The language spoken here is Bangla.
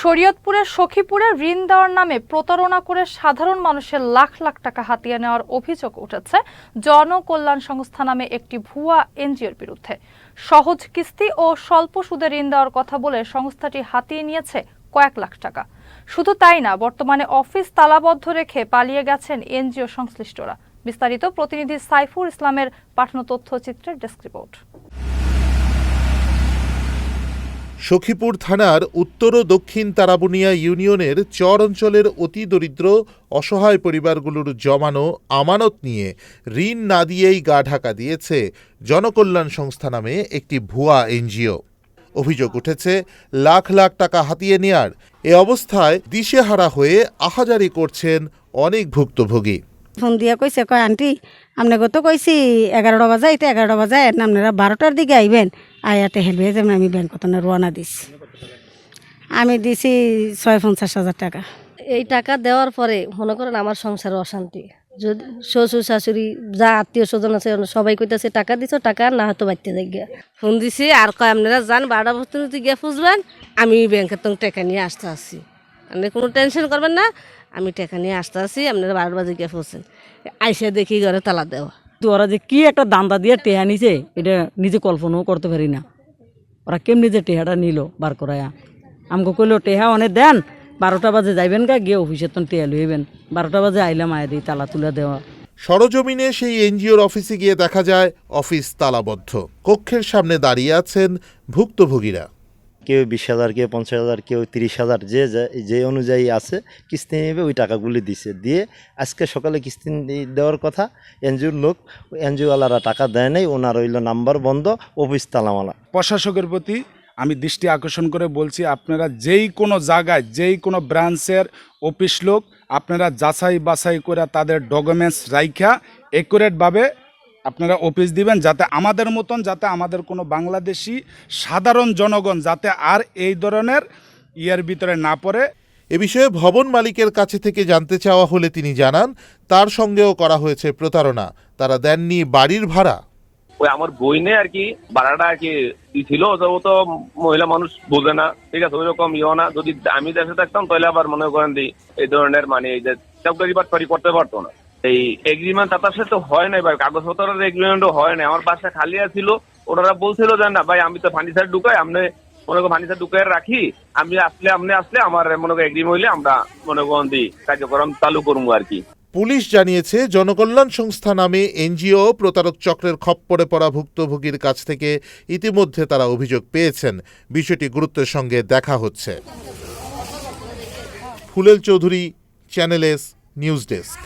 শরীয়তপুরের সখীপুরে ঋণ দেওয়ার নামে প্রতারণা করে সাধারণ মানুষের লাখ লাখ টাকা হাতিয়ে নেওয়ার অভিযোগ উঠেছে জনকল্যাণ সংস্থা নামে একটি ভুয়া এনজিওর বিরুদ্ধে। সহজ কিস্তি ও স্বল্প সুদে ঋণ দেওয়ার কথা বলে সংস্থাটি হাতিয়ে নিয়েছে কয়েক লাখ টাকা। শুধু তাই না, বর্তমানে অফিস তালাবদ্ধ রেখে পালিয়ে গেছেন এনজিও সংশ্লিষ্টরা। বিস্তারিত প্রতিনিধি সাইফুর ইসলামের পাঠানো তথ্যচিত্রের ডেস্ক রিপোর্ট। সখীপুর থানার উত্তর ও দক্ষিণ তারাবুনিয়া ইউনিয়নের চর অঞ্চলের অতি দরিদ্র, অসহায় পরিবারগুলোর জমানো আমানত নিয়ে ঋণ না দিয়েই গা ঢাকা দিয়েছে জনকল্যাণ সংস্থা নামে একটি ভুয়া এনজিও। অভিযোগ উঠেছে, লাখ লাখ টাকা হাতিয়ে নেয়ার। এ অবস্থায় দিশেহারা হয়ে আহাজারি করছেন অনেক ভুক্তভোগী। ফোন দিয়া কইছে, কয় আন্টি আপনাকে তো কইছি এগারোটা বাজে এটা এগারোটা বাজে আপনারা বারোটার দিকে আইবেন। আয়াতে হেলবে, যেমন আমি ব্যাংক না রোয়ানা দিছি। আমি দিছি ছয় পঞ্চাশ হাজার টাকা। এই টাকা দেওয়ার পরে মনে করেন আমার সংসারে অশান্তি। যদি শ্বশুর, শাশুড়ি, যা আত্মীয় স্বজন আছে সবাই কইতাছে, টাকা দিছো, টাকা না হয়তো বাড়তে যাই গিয়া ফোন দিছি, আর কয় আপনারা যান, বারোটা বস্তু গিয়ে খুঁজবেন, আমি ব্যাংকের তো টাকা নিয়ে আসতে আসি আপনি কোনো টেনশন করবেন না আমি টাকা নিয়ে আসতে আসছি আপনারা বারো বাজে গিয়ে ফুসছেন আইসে দেখি ঘরে তালা দেওয়া। তো ওরা যে কি একটা দান্দা দিয়ে টেহা নিছে এটা নিজে কল্পনাও করতে পারি না। ওরা কেমনি যে টেহাটা নিল বার করায়া। আমাকে কইলো টেহা অনেক দেন বারোটা বাজে যাইবেন গা গিয়ে অফিসের তো টেহা লইবেন। বারোটা বাজে আইলাম আয়া দিই তালা তুলে দেওয়া। সরজমিনে সেই এনজিওর অফিসে গিয়ে দেখা যায় অফিস তালাবদ্ধ। কক্ষের সামনে দাঁড়িয়ে আছেন ভুক্তভোগীরা। কেউ বিশ হাজার, কেউ পঞ্চাশ হাজার, কেউ তিরিশ হাজার, যে যে অনুযায়ী আছে, কিস্তি নেবে ওই টাকাগুলি দিছে। দিয়ে আজকে সকালে কিস্তি দেওয়ার কথা, এনজিওর লোক, এনজিওওয়ালারা টাকা দেয় নাই, ওনার হইল নাম্বার বন্ধ, অফিস তালামালা। প্রশাসকের প্রতি আমি দৃষ্টি আকর্ষণ করে বলছি, আপনারা যেই কোনো জায়গায়, যেই কোনো ব্রাঞ্চের অফিস লোক, আপনারা যাচাই বাছাই করে তাদের ডকুমেন্টস রাইখা একুরেটভাবে আপনারা অফিস দিবেন যাতে আমাদের মতন যাতে আমাদের কোনো বাংলাদেশি সাধারণ জনগণ যাতে আর এই ধরনের ইয়ের ভিতরে না পড়ে। এ বিষয়ে ভবন মালিকের কাছে থেকে জানতে চাওয়া হলে তিনি জানান তার সঙ্গেও করা হয়েছে প্রতারণা। তারা দেননি বাড়ির ভাড়া। ওই আমার বইনে আর কি ভাড়াটা আর কি ছিল তো ও তো মহিলা মানুষ বোঝে না। ঠিক আছে ওইরকম ইও না। যদি আমি দেশে থাকতাম তাহলে আবার মনে করেন এই ধরনের মানে এই যে চাকরি বাটপারি করতে পারতো না। এই এগ্রিমেন্ট তার সাথে তো হয় নাই, ভাই। কাগজপত্রের এগ্রিমেন্টও হয় নাই। আমার বাসা খালি ছিল ওনারা বলছিল যে, না, ভাই, আমি তো ফার্নিচার ঢুকাই আপনি মনে করেন ফার্নিচার ঢুকাই রাখি, আমি আসলে আপনি আসলে আমার মনে করেন এগ্রিমেন্ট হইলে আমরা মনে করেন কার্যক্রম চালু করব আর কি। পুলিশ জানিয়েছে, জনকল্যাণ সংস্থা নামে এনজিও প্রতারক চক্রের খপ্পরে পড়া ভুক্তভোগীর কাছ থেকে ইতিমধ্যে তারা অভিযোগ পেয়েছেন। বিষয়টি গুরুত্বের সঙ্গে দেখা হচ্ছে। ফুলেল Chowdhury channel S news desk